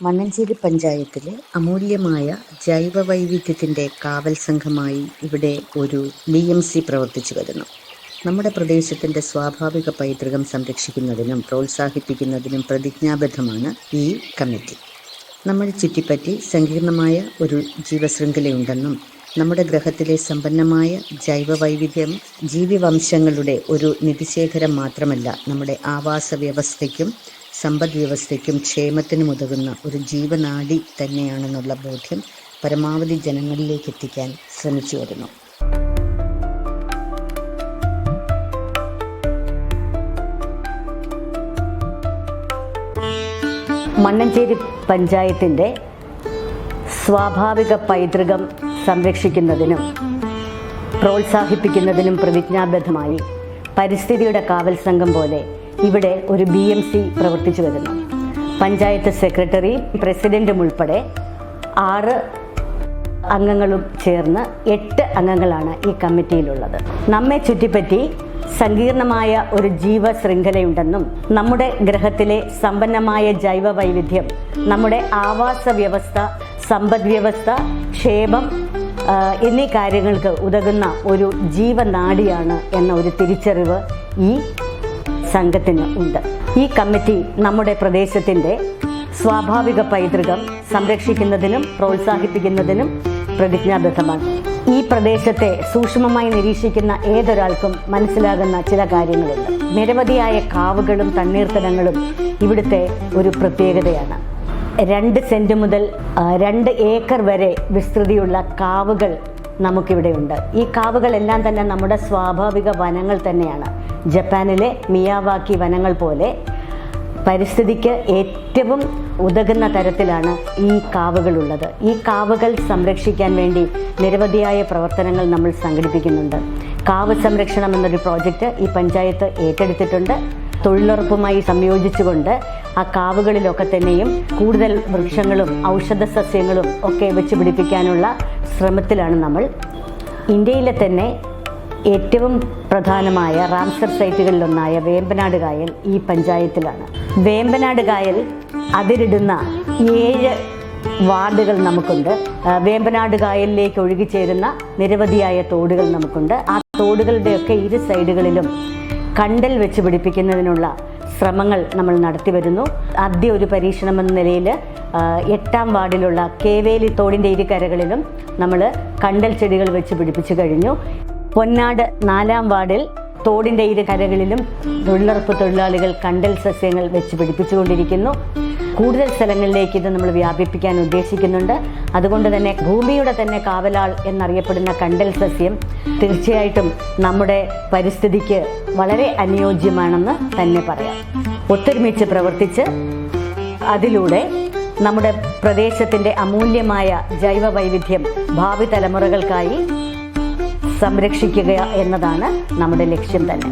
മണ്ണഞ്ചേരി പഞ്ചായത്തിലെ അമൂല്യമായ ജൈവ വൈവിധ്യത്തിന്റെ കാവൽ സംഘമായി ഇവിടെ ഒരു ബി എം സി പ്രവർത്തിച്ചു വരുന്നു. നമ്മുടെ പ്രദേശത്തിന്റെ സ്വാഭാവിക പൈതൃകം സംരക്ഷിക്കുന്നതിനും പ്രോത്സാഹിപ്പിക്കുന്നതിനും പ്രതിജ്ഞാബദ്ധമാണ് ഈ കമ്മിറ്റി. നമ്മൾ ചുറ്റിപ്പറ്റി സങ്കീർണമായ ഒരു ജീവശൃംഖലയുണ്ടെന്നും നമ്മുടെ ഗ്രഹത്തിലെ സമ്പന്നമായ ജൈവ ജൈവവൈവിധ്യം ജീവിവംശങ്ങളുടെ ഒരു നിധിശേഖരം മാത്രമല്ല നമ്മുടെ ആവാസ വ്യവസ്ഥയ്ക്കും സമ്പദ് വ്യവസ്ഥയ്ക്കും ക്ഷേമത്തിനും ഉതകുന്ന ഒരു ജീവനാടി തന്നെയാണെന്നുള്ള ബോധ്യം പരമാവധി ജനങ്ങളിലേക്ക് എത്തിക്കാൻ ശ്രമിച്ചു വരുന്നു. മണ്ണഞ്ചേരി പഞ്ചായത്തിന്റെ സ്വാഭാവിക പൈതൃകം സംരക്ഷിക്കുന്നതിനും പ്രോത്സാഹിപ്പിക്കുന്നതിനും പ്രതിജ്ഞാബദ്ധമായി പരിസ്ഥിതിയുടെ കാവൽ സംഘം പോലെ ഇവിടെ ഒരു ബി എം സി പ്രവർത്തിച്ചു വരുന്നു. പഞ്ചായത്ത് സെക്രട്ടറി പ്രസിഡന്റും ഉൾപ്പെടെ ആറ് അംഗങ്ങളും ചേർന്ന് എട്ട് അംഗങ്ങളാണ് ഈ കമ്മിറ്റിയിലുള്ളത്. നമ്മെ ചുറ്റിപ്പറ്റി സങ്കീർണമായ ഒരു ജീവ ശൃംഖലയുണ്ടെന്നും നമ്മുടെ ഗ്രഹത്തിലെ സമ്പന്നമായ ജൈവ വൈവിധ്യം നമ്മുടെ ആവാസ വ്യവസ്ഥ സമ്പദ് വ്യവസ്ഥ ക്ഷേമം എന്നീ കാര്യങ്ങൾക്ക് ഉതകുന്ന ഒരു ജീവനാഡിയാണ് എന്ന ഒരു തിരിച്ചറിവ് ഈ സംഘത്തിന് ഉണ്ട്. ഈ കമ്മിറ്റി നമ്മുടെ പ്രദേശത്തിന്റെ സ്വാഭാവിക പൈതൃകം സംരക്ഷിക്കുന്നതിനും പ്രോത്സാഹിപ്പിക്കുന്നതിനും പ്രതിജ്ഞാബദ്ധമാണ്. ഈ പ്രദേശത്തെ സൂക്ഷ്മമായി നിരീക്ഷിക്കുന്ന ഏതൊരാൾക്കും മനസ്സിലാകുന്ന ചില കാര്യങ്ങളുണ്ട്. നിരവധിയായ കാവുകളും തണ്ണീർത്തടങ്ങളും ഇവിടുത്തെ ഒരു പ്രത്യേകതയാണ്. രണ്ട് സെന്റ് മുതൽ രണ്ട് ഏക്കർ വരെ വിസ്തൃതിയുള്ള കാവുകൾ നമുക്കിവിടെയുണ്ട്. ഈ കാവുകളെല്ലാം തന്നെ നമ്മുടെ സ്വാഭാവിക വനങ്ങൾ തന്നെയാണ്. ജപ്പാനിലെ മിയാവാക്കി വനങ്ങൾ പോലെ പരിസ്ഥിതിക്ക് ഏറ്റവും ഉതകുന്ന തരത്തിലാണ് ഈ കാവുകളുള്ളത്. ഈ കാവുകൾ സംരക്ഷിക്കാൻ വേണ്ടി നിരവധിയായ പ്രവർത്തനങ്ങൾ നമ്മൾ സംഘടിപ്പിക്കുന്നുണ്ട്. കാവ് സംരക്ഷണം എന്നൊരു പ്രോജക്റ്റ് ഈ പഞ്ചായത്ത് ഏറ്റെടുത്തിട്ടുണ്ട്. തൊഴിലുറപ്പുമായി സംയോജിച്ചുകൊണ്ട് ആ കാവുകളിലൊക്കെ തന്നെയും കൂടുതൽ വൃക്ഷങ്ങളും ഔഷധ സസ്യങ്ങളും ഒക്കെ വെച്ച് പിടിപ്പിക്കാനുള്ള ശ്രമത്തിലാണ് നമ്മൾ. ഇന്ത്യയിലെ തന്നെ ഏറ്റവും പ്രധാനമായ റാംസർ സൈറ്റുകളിലൊന്നായ വേമ്പനാട് കായൽ ഈ പഞ്ചായത്തിലാണ്. വേമ്പനാട് കായൽ അതിരിടുന്ന ഏഴ് വാർഡുകൾ നമുക്കുണ്ട്. വേമ്പനാട് കായലിലേക്ക് ഒഴുകിച്ചേരുന്ന നിരവധിയായ തോടുകൾ നമുക്കുണ്ട്. ആ തോടുകളുടെയൊക്കെ ഇരു സൈഡുകളിലും കണ്ടൽ വെച്ച് പിടിപ്പിക്കുന്നതിനുള്ള ശ്രമങ്ങൾ നമ്മൾ നടത്തി വരുന്നു. ആദ്യ ഒരു പരീക്ഷണം എന്ന നിലയിൽ എട്ടാം വാർഡിലുള്ള കേവേലി തോടിന്റെ ഇരുകരകളിലും നമ്മൾ കണ്ടൽ ചെടികൾ വെച്ച് പിടിപ്പിച്ചു കഴിഞ്ഞു. പൊന്നാട് നാലാം വാർഡിൽ തോടിന്റെ ഇരുകരകളിലും തൊഴിലുറപ്പ് തൊഴിലാളികൾ കണ്ടൽ സസ്യങ്ങൾ വെച്ച് പിടിപ്പിച്ചുകൊണ്ടിരിക്കുന്നു. കൂടുതൽ സ്ഥലങ്ങളിലേക്ക് ഇത് നമ്മൾ വ്യാപിപ്പിക്കാൻ ഉദ്ദേശിക്കുന്നുണ്ട്. അതുകൊണ്ട് തന്നെ ഭൂമിയുടെ തന്നെ കാവലാൾ എന്നറിയപ്പെടുന്ന കണ്ടൽ സസ്യം തീർച്ചയായിട്ടും നമ്മുടെ പരിസ്ഥിതിക്ക് വളരെ അനുയോജ്യമാണെന്ന് തന്നെ പറയാം. ഒത്തൊരുമിച്ച് പ്രവർത്തിച്ച് അതിലൂടെ നമ്മുടെ പ്രദേശത്തിന്റെ അമൂല്യമായ ജൈവ വൈവിധ്യം ഭാവി തലമുറകൾക്കായി സംരക്ഷിക്കുക എന്നതാണ് നമ്മുടെ ലക്ഷ്യം തന്നെ.